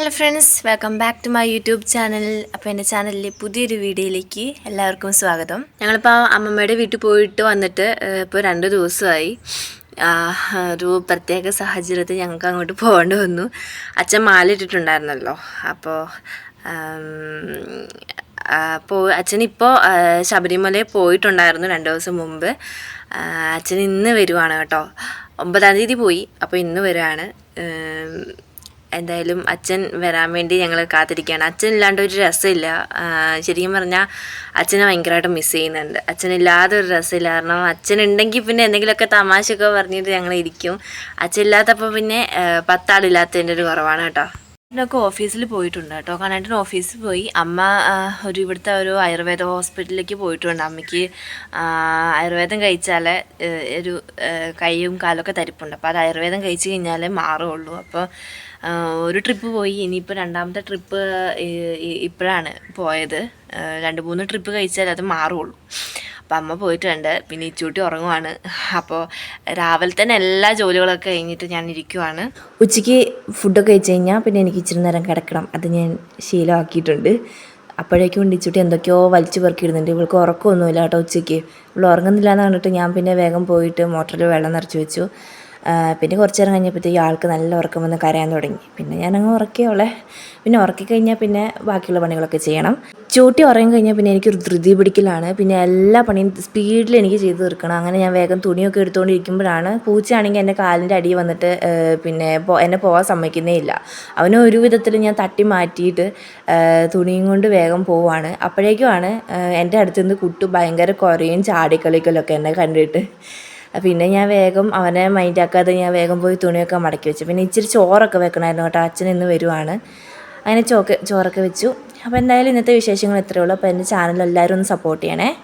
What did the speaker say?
Hello friends welcome back to my YouTube channel അപ്പോൾ എന്റെ ചാനലിലെ പുതിയൊരു വീഡിയോയിലേക്ക് എല്ലാവർക്കും സ്വാഗതം. ഞങ്ങളിപ്പോൾ അമ്മമ്മയുടെ വീട്ടിൽ പോയിട്ട് വന്നിട്ട് ഇപ്പോൾ രണ്ട് ദിവസമായി. ഒരു പ്രത്യേക സാഹചര്യത്തിൽ ഞങ്ങൾക്ക് അങ്ങോട്ട് പോകേണ്ടി വന്നു. അച്ഛൻ മാലിട്ടിട്ടുണ്ടായിരുന്നല്ലോ അപ്പോൾ അച്ഛൻ ഇപ്പോൾ ശബരിമലയിൽ പോയിട്ടുണ്ടായിരുന്നു രണ്ട് ദിവസം മുമ്പ്. അച്ഛൻ ഇന്ന് വരുവാണ് കേട്ടോ. ഒമ്പതാം തീയതി പോയി. അപ്പോൾ ഇന്ന് വരുവാണ് എന്തായാലും അച്ഛൻ വരാൻ വേണ്ടി ഞങ്ങൾ കാത്തിരിക്കുകയാണ്. അച്ഛൻ ഇല്ലാണ്ട് ഒരു രസമില്ല. ശരിക്കും പറഞ്ഞാൽ അച്ഛനെ ഭയങ്കരമായിട്ട് മിസ് ചെയ്യുന്നുണ്ട്. അച്ഛനില്ലാതെ ഒരു രസമില്ല. കാരണം അച്ഛൻ ഉണ്ടെങ്കിൽ പിന്നെ എന്തെങ്കിലുമൊക്കെ തമാശയൊക്കെ പറഞ്ഞിട്ട് ഞങ്ങൾ ഇരിക്കും അച്ഛൻ ഇല്ലാത്തപ്പോൾ പിന്നെ പത്താളില്ലാത്തതിന്റെ ഒരു കുറവാണ് കേട്ടോ. ഒക്കെ ഓഫീസിൽ പോയിട്ടുണ്ട് കേട്ടോ. കണ്ണേട്ടൻ ഓഫീസിൽ പോയി. അമ്മ ഒരു ഇവിടുത്തെ ഒരു ആയുർവേദ ഹോസ്പിറ്റലിലേക്ക് പോയിട്ടുണ്ട്. അമ്മയ്ക്ക് ആയുർവേദം കഴിച്ചാലേ ഒരു കൈയും കാലൊക്കെ തരിപ്പുണ്ട്. അപ്പോൾ അത് ആയുർവേദം കഴിച്ച് കഴിഞ്ഞാലേ മാറുള്ളൂ അപ്പോൾ ഒരു ട്രിപ്പ് പോയി. ഇനിയിപ്പോൾ രണ്ടാമത്തെ ട്രിപ്പ് ഇപ്പോഴാണ് പോയത്. രണ്ട് മൂന്ന് ട്രിപ്പ് കഴിച്ചാൽ അത് മാറുള്ളൂ അപ്പം അമ്മ പോയിട്ടുണ്ട്. പിന്നെ ഇച്ചൂട്ടി ഉറങ്ങുവാണ്. അപ്പോൾ രാവിലെ തന്നെ എല്ലാ ജോലികളൊക്കെ കഴിഞ്ഞിട്ട് ഞാൻ ഇരിക്കുവാണ്. ഉച്ചയ്ക്ക് ഫുഡൊക്കെ കഴിച്ച് കഴിഞ്ഞാൽ പിന്നെ എനിക്ക് ഇച്ചിരി നേരം കിടക്കണം. അത് ഞാൻ ശീലമാക്കിയിട്ടുണ്ട്. അപ്പോഴേക്കും ഉണ്ട് ഇച്ചൂട്ടി എന്തൊക്കെയോ വലിച്ചു പെറുക്കിയിടുന്നുണ്ട്. ഇവൾക്ക് ഉറക്കമൊന്നുമില്ല കേട്ടോ ഉച്ചയ്ക്ക്. ഇവൾ ഉറങ്ങുന്നില്ല എന്ന് കണ്ടിട്ട് ഞാൻ പിന്നെ വേഗം പോയിട്ട് മോട്ടറിൽ വെള്ളം നിറച്ച് വെച്ചു. പിന്നെ കുറച്ച് നേരം കഴിഞ്ഞപ്പോഴത്തേക്ക് ആൾക്ക് നല്ല ഉറക്കം വന്ന് കരയാൻ തുടങ്ങി. പിന്നെ ഞാനങ്ങ് ഉറക്കിയോളെ പിന്നെ ഉറക്കി കഴിഞ്ഞാൽ പിന്നെ ബാക്കിയുള്ള പണികളൊക്കെ ചെയ്യണം. ചൂട്ടി ഉറങ്ങി കഴിഞ്ഞാൽ പിന്നെ എനിക്കൊരു ധൃതി പിടിക്കലാണ്. പിന്നെ എല്ലാ പണിയും സ്പീഡിൽ എനിക്ക് ചെയ്തു തീർക്കണം. അങ്ങനെ ഞാൻ വേഗം തുണിയൊക്കെ എടുത്തുകൊണ്ടിരിക്കുമ്പോഴാണ് പൂച്ചയാണെങ്കിൽ എന്റെ കാലിന്റെ അടി വന്നിട്ട് പിന്നെ എന്നെ പോകാൻ സമ്മതിക്കുന്നേ ഇല്ല. അവനെ ഒരു വിധത്തിൽ ഞാൻ തട്ടി മാറ്റിയിട്ട് തുണിയും കൊണ്ട് വേഗം പോവാണ്. അപ്പോഴേക്കുമാണ് എന്റെ അടുത്ത് നിന്ന് കുട്ടു ഭയങ്കര കുറയും ചാടിക്കളിക്കലൊക്കെ എന്നെ കണ്ടിട്ട്. പിന്നെ ഞാൻ വേഗം അവനെ മൈൻഡാക്കാതെ ഞാൻ വേഗം പോയി തുണിയൊക്കെ മടക്കി വെച്ചു. പിന്നെ ഇച്ചിരി ചോറൊക്കെ വെക്കണമായിരുന്നു കേട്ടോ. അച്ഛൻ ഇന്ന് വരുവാണ്. അങ്ങനെ ചോക്ക് ചോറൊക്കെ വെച്ചു. അപ്പോൾ എന്തായാലും ഇന്നത്തെ വിശേഷങ്ങൾ ഇത്രയേ ഉള്ളൂ. അപ്പോൾ എന്റെ ചാനൽ എല്ലാവരും ഒന്ന് സപ്പോർട്ട് ചെയ്യണേ.